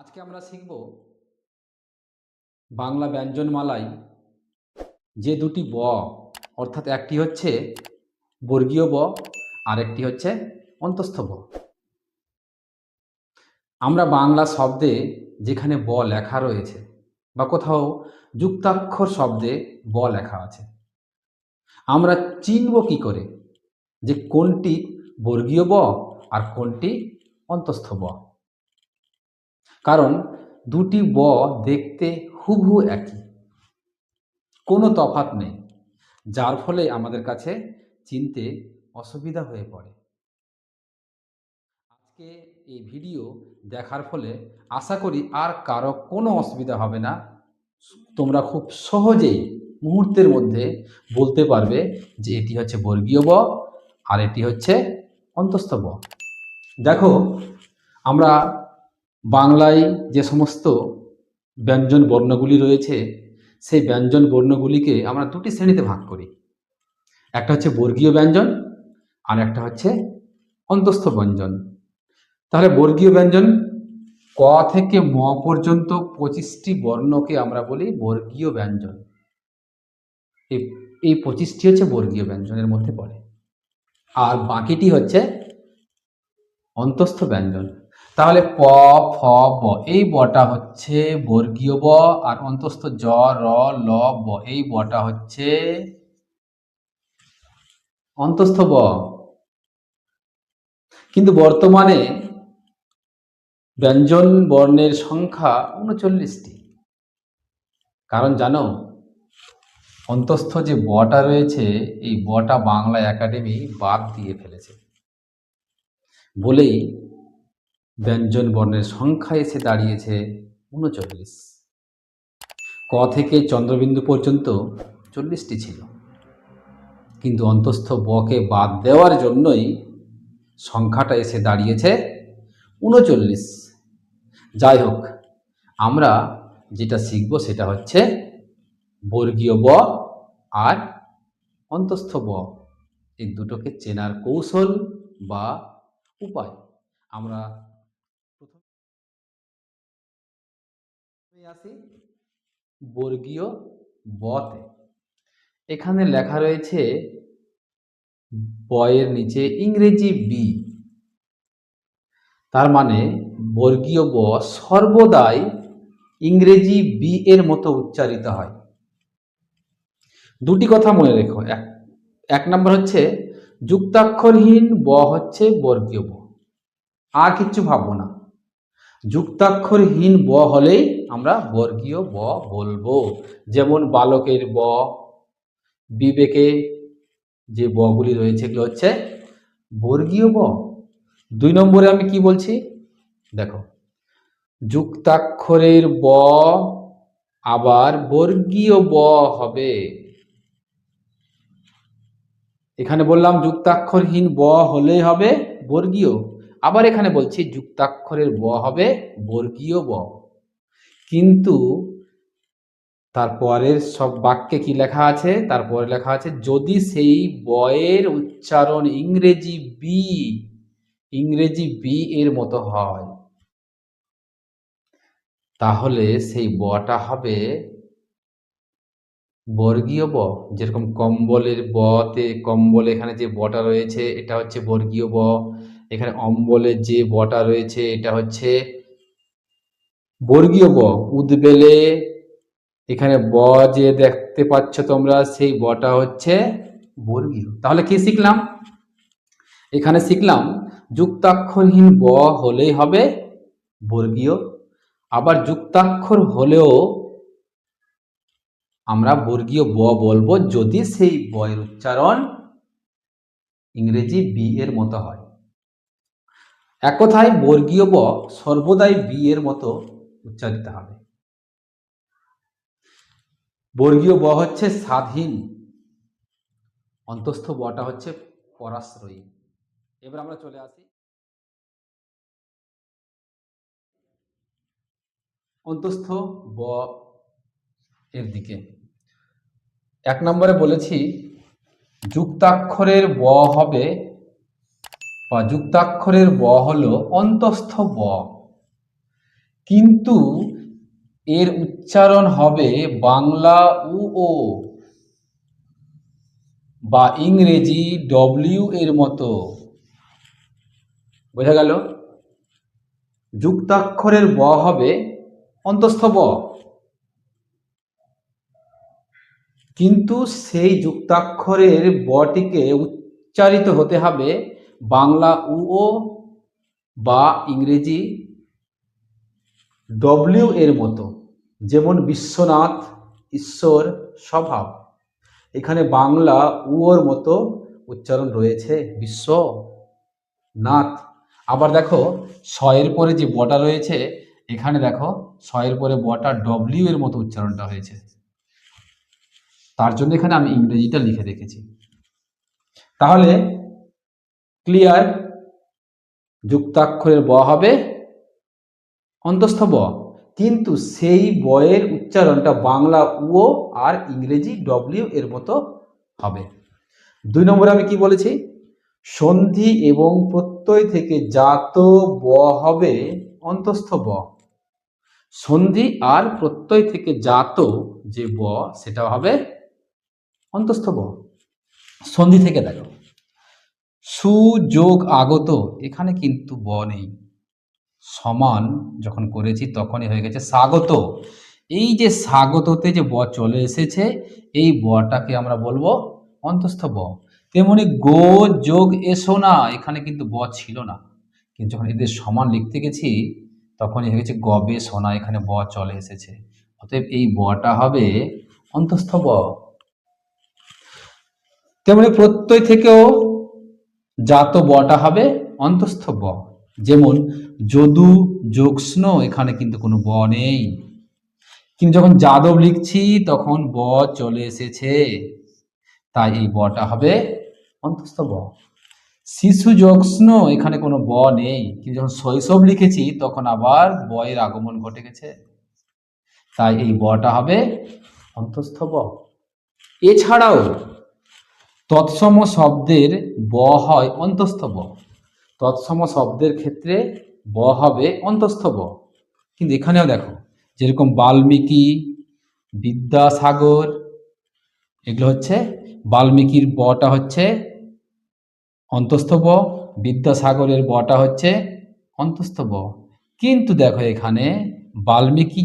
আজকে আমরা শিখব বাংলা ব্যঞ্জনমালায় যে দুটি ব, অর্থাৎ একটি হচ্ছে বর্গীয় ব আর একটি হচ্ছে অন্তস্থ ব। আমরা বাংলা শব্দে যেখানে ব লেখা রয়েছে বা কোথাও যুক্তাক্ষর শব্দে ব লেখা আছে, আমরা চিনব কি করে যে কোনটি বর্গীয় ব আর কোনটি অন্তস্থ ব। কারণ দুটি ব দেখতে হুবহু একই। কোনো তফাৎ নেই, যার ফলে আমাদের কাছে চিনতে অসুবিধা হয়ে পড়ে। আজকে এই ভিডিও দেখার ফলে আশা করি আর কারও কোনো অসুবিধা হবে না। তোমরা খুব সহজেই মুহূর্তের মধ্যে বলতে পারবে যে এটি হচ্ছে বর্গীয় ব আর এটি হচ্ছে অন্তস্থ ব। দেখো, আমরা বাংলায় যে সমস্ত ব্যঞ্জন বর্ণগুলি রয়েছে, সেই ব্যঞ্জন বর্ণগুলিকে আমরা দুটি শ্রেণীতে ভাগ করি। একটা হচ্ছে বর্গীয় ব্যঞ্জন আর একটা হচ্ছে অন্তস্থ ব্যঞ্জন। তাহলে বর্গীয় ব্যঞ্জন ক থেকে ম পর্যন্ত পঁচিশটি বর্ণকে আমরা বলি বর্গীয় ব্যঞ্জন। এই পঁচিশটি হচ্ছে বর্গীয় ব্যঞ্জনের মধ্যে পড়ে। আর বাকিটি হচ্ছে অন্তস্থ ব্যঞ্জন। তাহলে প, ফ, ব, এই বটা হচ্ছে বর্গীয় ব, আর অন্তস্থ জ, র, ল, ব, এই বটা হচ্ছে অন্তস্থ ব। কিন্তু বর্তমানে ব্যঞ্জন বর্ণের সংখ্যা উনচল্লিশটি। কারণ জানো, অন্তস্থ যে বটা রয়েছে, এই বটা বাংলা একাডেমি বাদ দিয়ে ফেলেছে। বলেই ব্যঞ্জন বর্ণের সংখ্যা এসে দাঁড়িয়েছে উনচল্লিশ ক থেকে চন্দ্রবিন্দু পর্যন্ত চল্লিশটি ছিল। কিন্তু অন্তস্থ বকে বাদ দেওয়ার জন্যই সংখ্যাটা এসে দাঁড়িয়েছে উনচল্লিশ যাই হোক, আমরা যেটা শিখব সেটা হচ্ছে বর্গীয় ব আর অন্তস্থ ব। এই দুটোকে চেনার কৌশল বা উপায় আমরা প্রথমে আসি বর্গীয় বতে। এখানে লেখা রয়েছে বয়ের নিচে ইংরেজি বি। তার মানে বর্গীয় ব সর্বদাই ইংরেজি বি এর মতো উচ্চারিত হয়। দুটি কথা মনে রেখো। এক এক নম্বর হচ্ছে, যুক্তাক্ষরহীন ব হচ্ছে বর্গীয় ব। আর কিচ্ছু ভাববো না। যুক্তাক্ষরহীন ব হলেই আমরা বর্গীয় ব বলব। যেমন বালকের ব, বিবেকে যে বগুলি রয়েছে এগুলো হচ্ছে বর্গীয় ব। দুই নম্বরে আমি কি বলছি? দেখো, যুক্তাক্ষরের ব আবার বর্গীয় ব হবে। এখানে বললাম যুক্তাক্ষরহীন ব হলেই হবে বর্গীয়। আবার এখানে বলছি যুক্তাক্ষরের ব হবে বর্গীয় ব। কিন্তু তারপরের সব বাক্যে কি লেখা আছে? তারপরে লেখা আছে, যদি সেই বয়ের উচ্চারণ ইংরেজি বি ইংরেজি বি এর মতো হয়, তাহলে সেই বটা হবে বর্গীয় ব। যেরকম কম্বলের বতে কম্বল, এখানে যে বটা রয়েছে, এটা হচ্ছে বর্গীয় ব। এখানে অম্বলের যে বটা রয়েছে, এটা হচ্ছে বর্গীয় ব, উদ্বেলে এখানে ব যে দেখতে পাচ্ছ তোমরা, সেই বটা হচ্ছে বর্গীয়। তাহলে কি শিখলাম? এখানে শিখলাম, যুক্তাক্ষরহীন ব হলেই হবে বর্গীয়, আবার যুক্তাক্ষর হলেও আমরা বর্গীয় ব বলব যদি সেই বয়ের উচ্চারণ ইংরেজি বি এর মতো হয়। এক কথায় বর্গীয় ব সর্বদাই বি এর মতো উচ্চারিত হবে। বর্গীয় ব হচ্ছে স্বাধীন, অন্তস্থ বটা হচ্ছে পরাশ্রয়ী। এবার আমরা চলে আসি। অন্তস্থ ব এর দিকে। এক নম্বরে বলেছি, যুক্তাক্ষরের ব হবে বা যুক্তাক্ষরের ব হলো অন্তস্থ ব। কিন্তু এর উচ্চারণ হবে বাংলা উ ও বা ইংরেজি ডব্লিউ এর মতো। বোঝা গেল? যুক্তাক্ষরের ব হবে অন্তস্থ ব। কিন্তু সেই যুক্তাক্ষরের বটিকে উচ্চারিত হতে হবে বাংলা উ ও বা ইংরেজি ডব্লিউ এর মতো, যেমন বিশ্বনাথ, ঈশ্বর, স্বভাব। এখানে বাংলা উয়োর মতো উচ্চারণ রয়েছে বিশ্ব নাথ আবার দেখো শয়ের পরে যে বটা রয়েছে, এখানে দেখো শয়ের পরে বটা ডব্লিউ এর মতো উচ্চারণটা হয়েছে। তার জন্য এখানে আমি ইংরেজিটা লিখে রেখেছি। তাহলে ক্লিয়ার যুক্তাক্ষরের ব হবে অন্তস্থ ব কিন্তু সেই বয়ের উচ্চারণটা বাংলা ও আর ইংরেজি ডব্লিউ এর মতো হবে। দুই নম্বরে আমি কি বলেছি? সন্ধি এবং প্রত্যয় থেকে জাত ব হবে অন্তস্থ ব সন্ধি আর প্রত্যয় থেকে জাত যে ব সেটা হবে অন্তস্থ ব সন্ধি থেকে দেখো। সুযোগ আগত, এখানে কিন্তু ব নেই। সমান যখন করেছি তখনই হয়ে গেছে স্বাগত। এই যে স্বাগততে যে ব চলে এসেছে, এই বটাকে আমরা বলব অন্তস্থ ব। তেমনি গো যোগ এসো না, এখানে কিন্তু ব ছিল না। কিন্তু যখন এদের সমান লিখতে গেছি, তখনই হয়ে গেছে গবে সোনা, এখানে ব চলে এসেছে। অতএব এই বটা হবে অন্তস্থ ব। তেমনি প্রত্যয় থেকেও জাত বটা হবে অন্তস্থ ব। যেমন, যদু যোগস্ন এখানে কিন্তু কোনো ব নেই। কিন্তু যখন যাদব লিখছি, তখন ব চলে এসেছে। তাই এই বটা হবে অন্তস্থ ব। শিশু যোগস্ন এখানে কোনো ব নেই। কিন্তু যখন শৈশব লিখেছি, তখন আবার বয়ের আগমন ঘটে গেছে। তাই এই বটা হবে অন্তস্থ ব। এছাড়াও, তৎসম শব্দের ব হয় অন্তস্থ ব। তৎসম শব্দের ক্ষেত্রে ব হবে অন্তস্থ ব। কিন্তু এখানেও দেখো, যেরকম বাল্মীকি, বিদ্যাসাগর, এগুলো হচ্ছে বাল্মীকির বটা হচ্ছে অন্তস্থ ব, বিদ্যাসাগরের বটা হচ্ছে অন্তস্থ ব। কিন্তু দেখো এখানে বাল্মীকি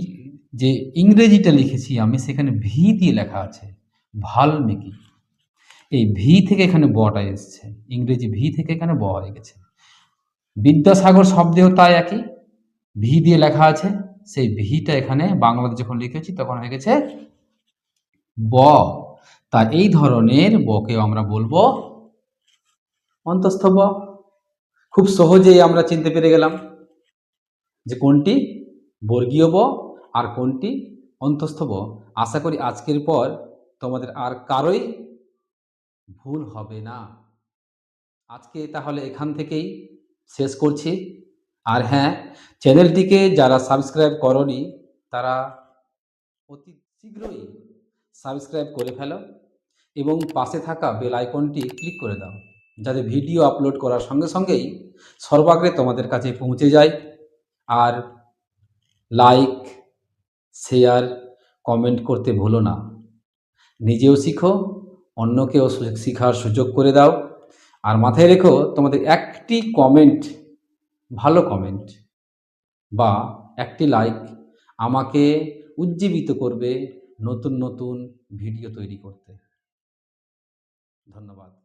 যে ইংরেজিটা লিখেছি আমি, সেখানে ভি দিয়ে লেখা আছে, ভালমীকি। এই ভি থেকে এখানে বটা এসছে, ইংরেজি ভি থেকে এখানে ব হয়ে গেছে। বিদ্যাসাগর শব্দেও তাই একই। ভি দিয়ে লেখা আছে। সেই ভিটা এখানে বাংলাতে যখন লিখেছি তখন হয়ে গেছে ব। তা এই ধরনের বকে আমরা বলব অন্তস্থ ব। খুব সহজেই আমরা চিনতে পেরে গেলাম যে কোনটি বর্গীয় ব আর কোনটি অন্তস্থ ব। আশা করি আজকের পর তোমাদের আর কারোই ভুল হবে না। আজকে তাহলে এখান থেকেই শেষ করছি। আর হ্যাঁ চ্যানেলটিকে যারা সাবস্ক্রাইব করনি, তারা অতি শীঘ্রই সাবস্ক্রাইব করে ফেলো এবং পাশে থাকা বেল আইকনটি ক্লিক করে দাও, যাতে ভিডিও আপলোড করার সঙ্গে সঙ্গেই সর্বাগ্রে তোমাদের কাছে পৌঁছে যায়। আর লাইক, শেয়ার, কমেন্ট করতে ভুলো না। নিজেও শিখো, অন্যকেও শেখার সুযোগ করে দাও। আর মাথায় রেখো, তোমাদের একটি কমেন্ট ভালো কমেন্ট বা একটি লাইক আমাকে উজ্জীবিত করবে নতুন নতুন ভিডিও তৈরি করতে। ধন্যবাদ।